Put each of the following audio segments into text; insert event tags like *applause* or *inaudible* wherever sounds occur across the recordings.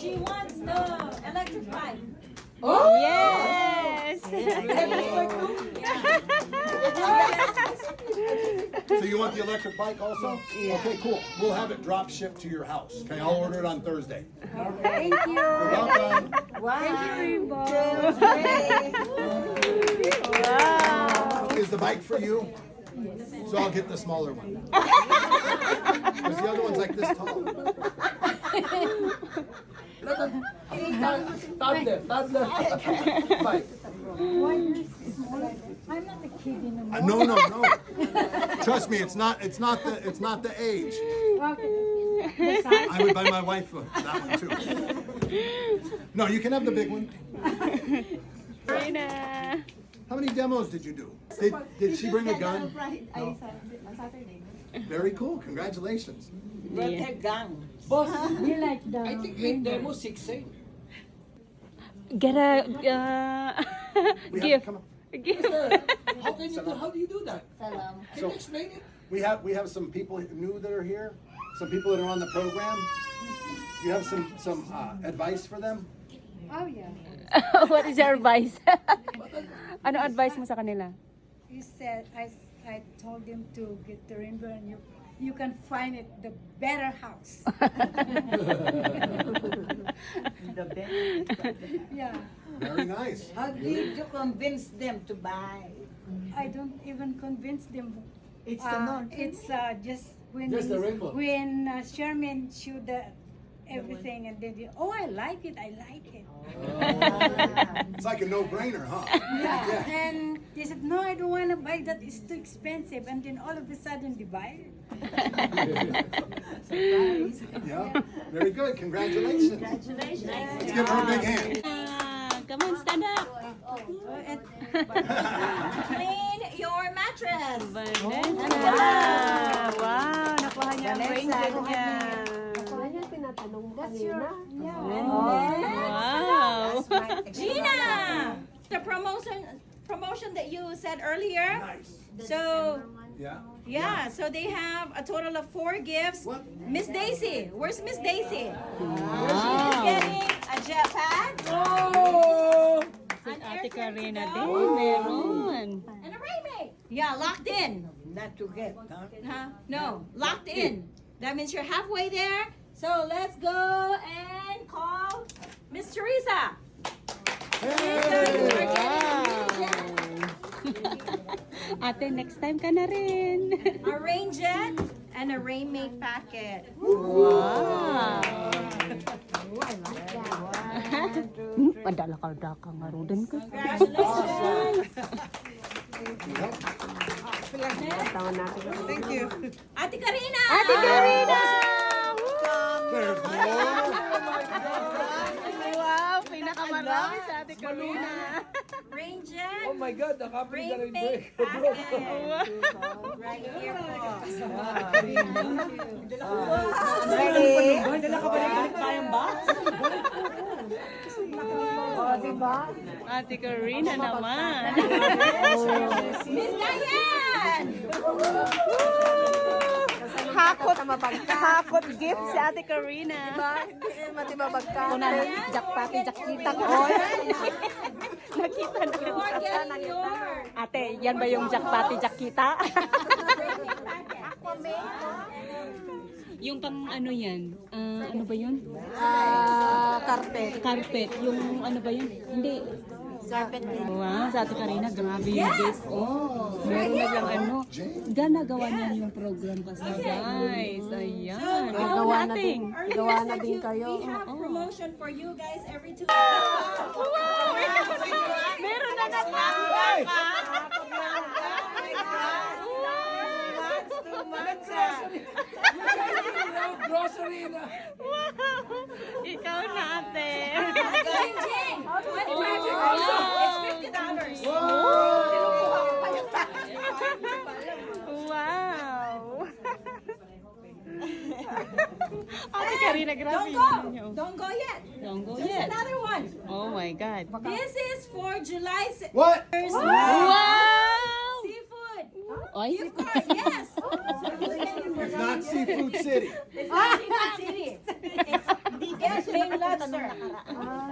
She wants the electric bike. Yes! *laughs* *laughs* So you want the electric bike also? Okay, cool. We'll have it drop shipped to your house. Okay, I'll order it on Thursday. Thank you. You're welcome. Wow. wow! Is the bike for you? So I'll get the smaller one. *laughs* Because the other one's like this tall. Toddler, toddler. Bye. I'm not a kid anymore. Uh, no, no, no. Trust me, it's not. It's not the. It's not the age. Okay. I would buy my wife a- that one too. No, you can have the big one. Karina! How many demos did you do? Did, did she bring a gun? No. Very cool. Congratulations. Yeah. Boss, *laughs* You like the I think eight demo, six same. Get a uh, *laughs* We have, gift. come on. Gift. How can you do, how do you do that? Can So- you explain it? We have we have some people new that are here. Some people that are on the program. You have some some uh, advice for them? Oh yeah. *laughs* What is your advice? ano advice mo sa kanila? You said I I told him to get the rainbow and you you can find it the better house. *laughs* *laughs* yeah. Very nice. How did you convince them to buy? I don't even convince them. It's Uh, the non. it's uh, just when Just the rainbow. when uh, Sherman showed the everything and then you, oh I like it I like it. *laughs* It's like a no-brainer, huh? Yeah. And they said, no, I don't want to buy that. It's too expensive. And then all of a sudden they buy it. *laughs* Yeah. Very good. Congratulations. Congratulations. Let's give her a big hand. Ah, come on, stand up. Clean your mattress. Vanessa! Wow! Nakuha niya ang blanket niya. That's your, yeah. Oh, wow! Gina, the promotion promotion that you said earlier. Nice. So Yeah. yeah, so they have a total of four gifts. Miss Daisy, where's Miss Daisy? She's Wow! getting a jetpack, Oh! an air Ate Karina din, conditioner, meron. and a rainmate. Yeah, locked in. Not to get, huh? Huh? No, locked in. That means you're halfway there. So let's go and call Miss Teresa. A jet. *laughs* Ate, next time ka na rin. a rain jet and a rainmate packet. Wow! *laughs* Padala-kalda ka nga ro din ko. Congratulations. Thank you. Ate Karina. Ate Karina! More. Wow! Pinakamarami sa Ate Karina. Rain jet. Oh my God, nakapili ka rin break. Right here po. Ready? Ate Karina naman. Miss Diane. Hakot, hakot gift si Ate Karina. Hindi mati mabagka. Kuna jakpati jakita ko. *laughs* Nakita na. Your Ate, yan ba yung jakpati jakita? *laughs* yung pang ano yan? Ah, ano ba yun? Ah, carpet. Carpet. Yung ano ba yun? Hindi. Carpet din. Wow, sa Ate Karina, grabe yung gift. Oh, meron na lang ano. Gana gawa niya yung program kasi guys. Ayan. Ikaw Gawa na natin. din. Gawa na din kayo. We have promotion for you guys every two Meron na naman. Grocery na. Ikaw na ate. Jing Jing, $25. It's $50. Wow. Ate Karina, grabe Don't go. niyo. Don't go yet. Don't go There's yet. another one. Oh my God. This is for July What? Wow! seafood. Oy, Gift card, yes. Seafood City. It's not Seafood City. It's the Get Main Lobster.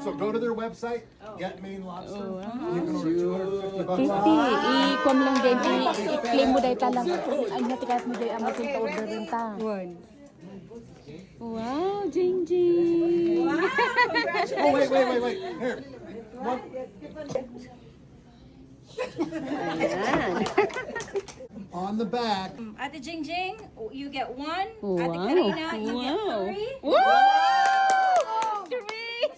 So go to their website, oh. Get Main Lobster. Oh, you can order 250 bucks. 50, i-com lang din, I-claim mo dahil talang, ang natikas mo dahil Amazon ka order rin ta. Wow, Jing Jing! Wow. Oh, wait, wait, wait, wait. Here. One. Ayan. *laughs* On the back. At the Jing Jing, you get one. At the Wow. Karina, you Wow. get three. Wow! Three!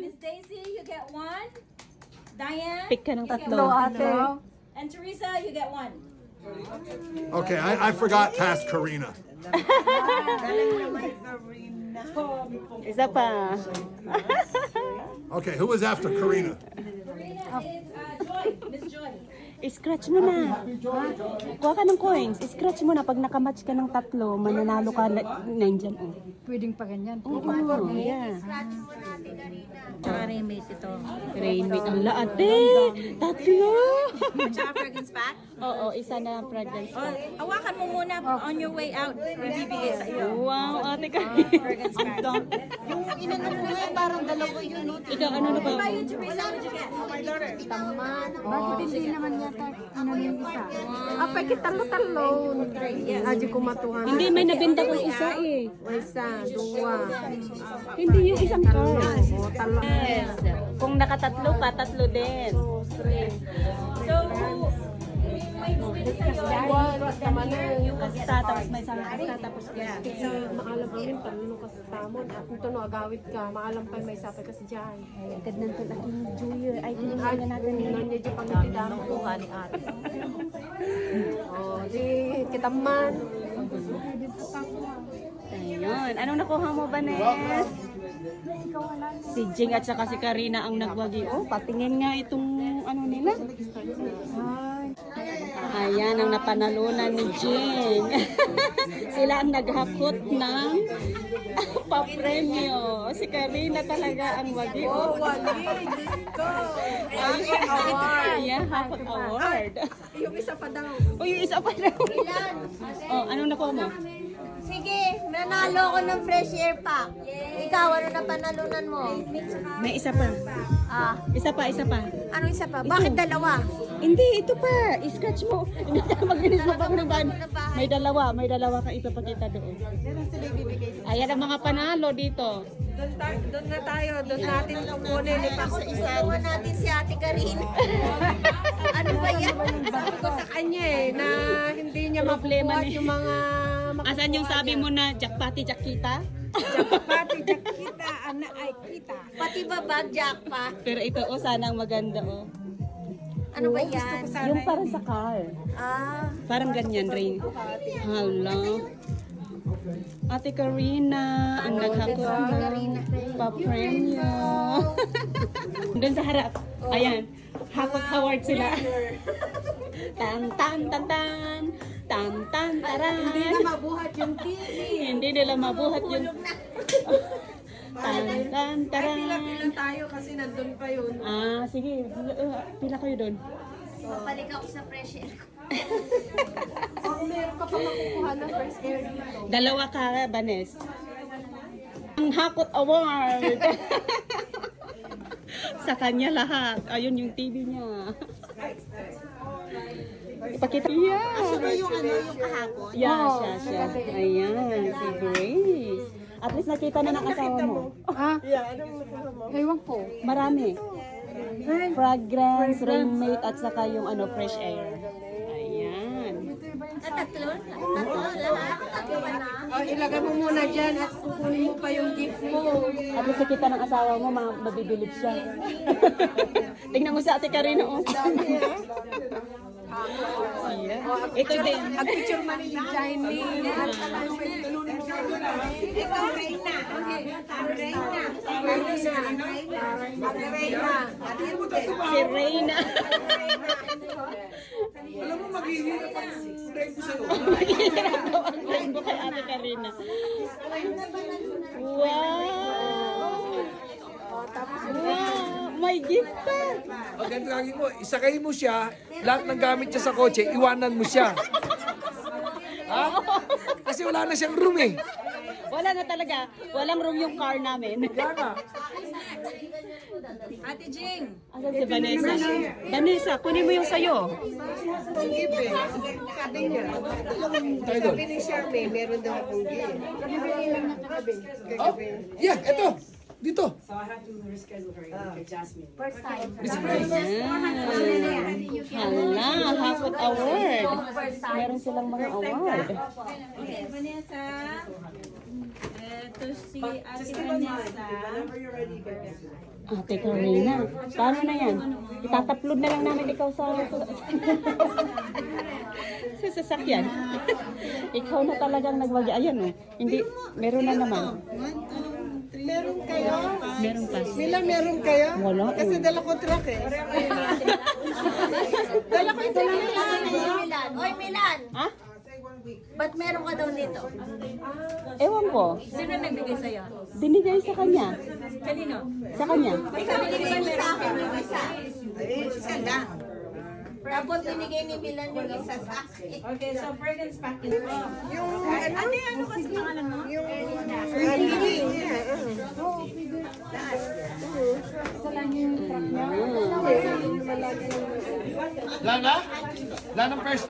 Miss Daisy, you get one. Diane, Pick ka ng you get tatlo. one. And Teresa, you get one. Okay, I, I forgot past Karina. Isa pa. Okay, who was after Karina? Karina is uh, Joy. Miss Joy. Scratch mo na. Kuha ka ng coins. Scratch mo na. Pag nakamatch ka ng tatlo, mananalo ka na, nandyan. Oh. Pwedeng pa ganyan. Oo, yeah. Tsaka remate ito. Rainmate. Ang laate. Tatlo. Tsaka fragrance pack. Oo, isa na ang fragrance. Oh, hawakan mo muna on your way out. Ibibigay sa iyo. Wow, ate ka. Fragrance pack. *laughs* Yung inano mo ngayon, parang dalawa yun. Ikaw, ano na ba? By you, Teresa, what did you get? Bakit hindi naman yata ano yung isa? Apay kitalo-talo. Aji kumatuhan. Hindi, may nabenta kong isa eh. Isa, dua. Hindi yung isang card. Yes. Kung nakatatlo ka, tatlo din. So, may bumili sa'yo. Basta, tapos may isang basta, tapos Yeah. So, maalam kami, talo ka sa tamon. At ito no, agawit ka. Maalam pa may sapay ka sa dyan. Agad nang tulaking Juyo. Ay, Ay, tinignan natin. nandiyan dyan pang nagtidamo ko ni ate. *laughs* O, di, kita man. Ayun. Anong nakuha mo, Banes? Si Jing at saka si Karina ang nagwagi. Oh, patingin nga itong ano nila. Ayan ang napanalunan ni Jing. *laughs* Sila ang naghakot ng *laughs* papremyo. Si Karina talaga ang wagi. Oh, wagi. Ayan, hakot award. *laughs* Yung isa pa daw. Oh, yung isa pa daw. Oh, anong nakuha mo? Sige, nanalo ko ng fresh air pack. Ikaw, ano na panalunan mo? May isa pa. Ah, Isa pa, isa pa. ano isa pa? Bakit dalawa? Hindi, ito pa. I-scratch mo. *laughs* Hindi ka maginis mo pang naban. May dalawa, may dalawa ka ipapakita doon. Ayan ang mga panalo dito. Doon, ta- doon na tayo, doon natin kukunin. Ipako isa. natin si Ate Karin. *laughs* ano ba yan? Sabi ko sa kanya eh, na hindi niya Problema makukuha ni- yung mga... *laughs* Asan yung sabi mo na jackpati jackita? Pati kita, anak ay kita. Pati ba bag jack pa? Pero ito, oh, sana ang maganda, oh. Ano ba yan? Yung parang sa car. Ah, Parang ganyan rin. Hala. Ate Karina, ang naghakot ng pa-premyo. Doon sa harap. Ayan. Hakot award sila. tan tan tan tan. Tan tan taran. Hindi na mabuhat yung TV. Hindi nila mabuhat yung... *laughs* tan tan taran. tayo kasi nandun pa yun. Ah, sige. Pila kayo doon. Balik ako sa fresh air ko. Kung *laughs* meron ka pa makukuha ng fresh air dito. Dalawa ka, Banes. Ang Hakot Award. *laughs* Sa kanya lahat. Ayun yung TV niya. Ipakita. Yeah. Ito yung ano, yung kahapon. Yeah, siya, siya. Ayan, si Grace. At least nakita na ng asawa mo. Ah? Ewan ko. Marami. Fragrance, rainmate, at saka yung ano, fresh air. Ayan. Ah, tatlo? Tatlo lahat? Tatlo ba na? Oh, ilagay mo muna dyan at kukunin mo pa yung gift mo. At least nakita ng asawa mo, ma- mabibilib siya. *laughs* Tingnan mo sa ate Karina, oh. Ito din. Ang picture man ni Jaime. Si Reyna. Alam mo, maghihirap ang rainbow sa'yo. Daw ang rainbow kay ate Karina. Wow! Wow! May gift pa! Pag ganito lagi mo, isakay mo siya, lahat ng gamit niya sa kotse, iwanan mo siya. Ha? Kasi wala na siyang room eh. Wala na talaga. Walang room yung car namin. Ate Jing. Asan si Vanessa? Vanessa, kunin mo yung sayo. Sabi niya, sabi ni Charmaine, meron daw akong gift. Oh, yeah, eto. Dito. Hala, Hapot Award. Meron silang mga award. Okay, Vanessa. Ito si Ate Vanessa. Ate Karina, paano na yan? Itataplod na lang namin ikaw sa, sa, sa sasakyan. *laughs* ikaw na talagang nagwagi. Ayan oh, hindi, meron na naman. Meron kayo? Meron pa. Mila, meron kayo? Wala Kasi eh. dala ko truck eh. *laughs* dala ko ito lang. Milan. Oy, Milan! Ha? Ba't meron ka daw dito? Ewan ko. Sino nagbigay sa'yo? Binigay sa kanya. Kanino? Sa kanya. Ikaw binigay mo sa akin yung isa. Isa lang. Tapos binigay ni Milan yung isa sa akin. Okay, so fragrance package. Yung, Ate, ano kasi pangalan mo? yung, early, yeah. Lana? Lana first.